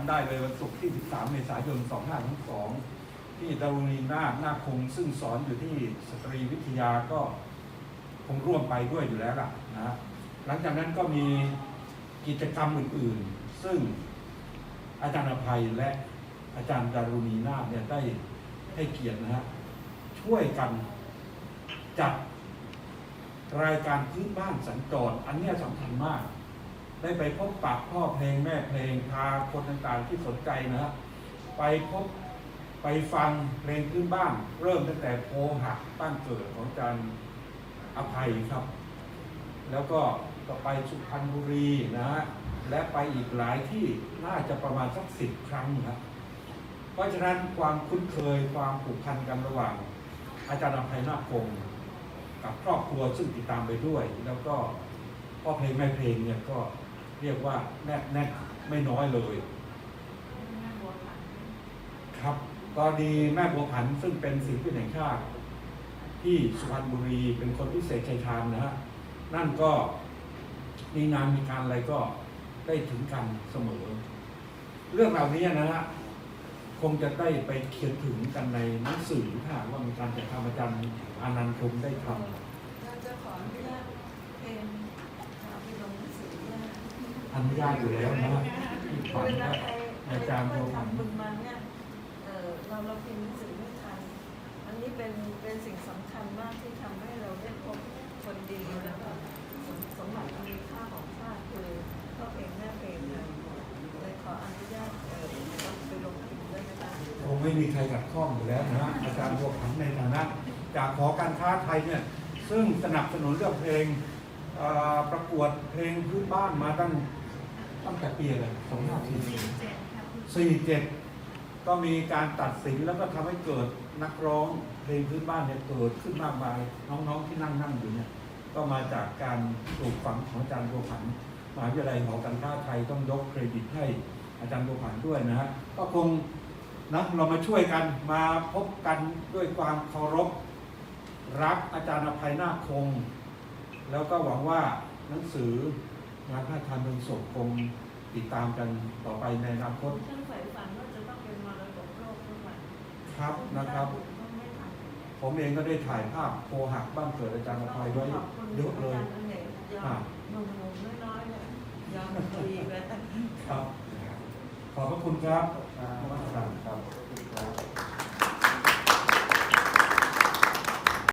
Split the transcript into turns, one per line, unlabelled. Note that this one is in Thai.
ำได้เลยวันศุกร์ที่ 13 เมษายน 2522 ที่ดารุณีนาคนาคคง ซึ่งสอนอยู่ที่สตรีวิทยาก็คงร่วมไปด้วยอยู่แล้วล่ะนะฮะหลังจากนั้นก็มีกิจกรรมอื่นๆ ซึ่งอาจารย์อภัยและอาจารย์ดารุณีนาคเนี่ยได้ให้เกียรตินะฮะช่วยกันจัดรายการพื้นบ้านสัญจรอันเนี้ยสำคัญมาก ได้ไปพบปะพ่อเพลงแม่เพลงพาคนต่างๆที่สนใจนะฮะไปพบไปฟังเพลงพื้นบ้าน เริ่มตั้งแต่โพหักบ้านเกิดของอาจารย์อภัยครับ แล้วก็ก็ไปสุพรรณบุรีนะฮะและไปอีกหลายที่น่าจะประมาณสักสิบครั้งครับเพราะฉะนั้นความคุ้นเคยความผูกพันกันระหว่าง อาจารย์อภัยนาคคงกับครอบครัวซึ่งติดตามไปด้วย แล้วก็พ่อเพลงแม่เพลงเนี่ยก็ เรียกว่าแนบแน่นไม่น้อยเลย ครับกรณีแม่บัวผันซึ่งเป็นศิลปินแห่งชาติ ที่สุพรรณบุรีเป็นคนพิเศษชัยชาญนะฮะนั่นก็มีงานมีการอะไรก็ได้ถึงกันเสมอ เรื่องเหล่านี้นะฮะคงจะได้ไปเขียนถึงกันในหนังสือถ้าหากว่ามีการจัดทำอาจารย์อานันต์คงได้ท
เราจะขออนุญาตเพลงเอาไปลงหนังสือด้วยนะำ
อนุญาตอยู่แล้วนะฮะที่ฝัน
เวลา
ว่า
ใคร
อาจารย์
ใค
บัว
ร
ผัน
ทำบุญมาเนี่ยเออเราเราพิมพ์หนังสือไม่ทัน อันนี้เป็นเป็นสิ่งสำคัญมากที่ทำให้เราได้พบคนดีแล้วก็สมสมบัติอันมีค่าของชาติคือพ่อเพลงแม่เพลงเลยเลยขออนุญาตเออไปลงพิมพ์ด้วยนะคะ
คงไม่มีใครขัดข้องอยู่แล้วนะฮะอาจารย์บัวผันในฐานะ จากหอการค้าไทยเนี่ย ซึ่งสนับสนุนเรื่องเพลงเอ่อประกวดเพลงพื้นบ้านมาตั้ง ตั้งแต่ปีอะไรสองห้าสี่สี่เจ็ดก็มีการตัดสินแล้วก็ทำให้เกิดนักร้องเพลงพื้นบ้านเนี่ยเกิดขึ้นมากมายน้องๆที่นั่งนั่งอยู่เนี่ย ก็มาจากการปลูกฝังของอาจารย์บัวผันมหาวิทยาลัยหอการค้าไทยต้องยกเครดิตให้อาจารย์บัวผันด้วยนะฮะก็คงนะเรามาช่วยกันมาพบกันด้วยความเคารพรักอาจารย์อภัยนาคคง แล้วก็หวังว่าหนังสือ งานพระราชทานเมืองศพคงติดตามกันต่อไปในอนาคต
ฉันใฝ่ฝันว่าจะต้องเป็นมรดกโลกทุกวัน
ครับนะครับ
ต้องไม่ทำ
ผมเองก็ได้ถ่ายภาพโพหักบ้านเกิดอาจารย์อภัยไว้เยอะเลย
ยอมหนุ่มๆน้อยๆเนี่ยยอมคุยเลย
ครับ ขอบพระคุณครับ
ครับครับ